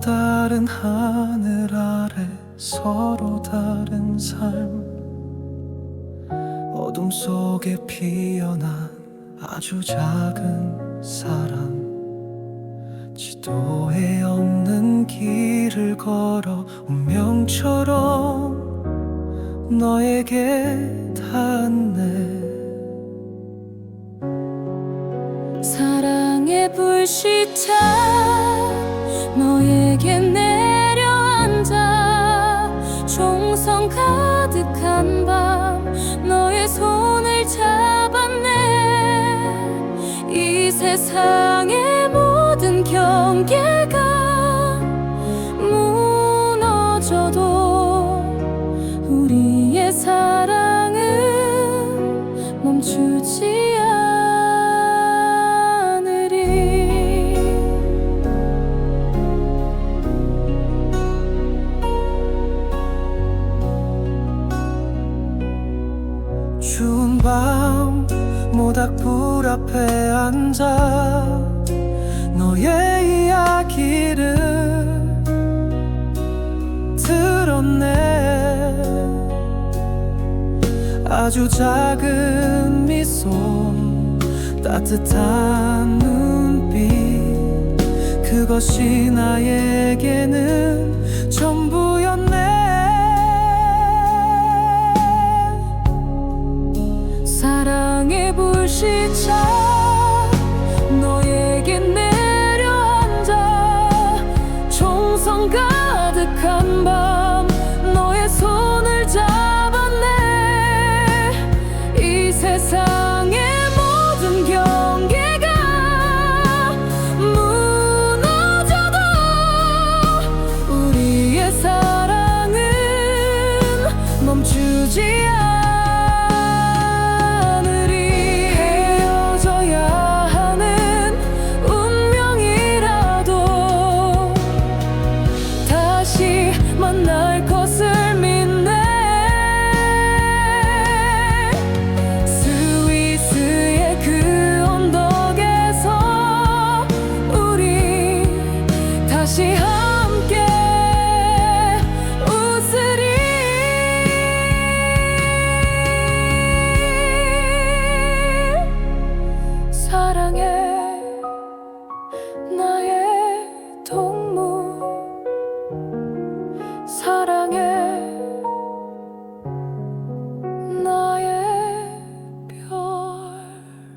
다른 하늘 아래 서로 다른 삶. 어둠 속에 피어난 아주 작은 사랑. 지도에 없는 길을 걸어 운명처럼 너에게 닿네. 사랑의 불시착 총성 가득한 밤 너의 손을 잡았네. 이 세상의 모든 경계 밤 모닥불 앞에 앉아 너의 이야기를 들었네. 아주 작은 미소 따뜻한 눈빛 그것이 나에게 불시착 너에게 내려앉아. 총성 가득한 밤 너의 손을 잡아내 이 세상의 모든 경계가 무너져도 우리의 사랑은 멈추지 않아. another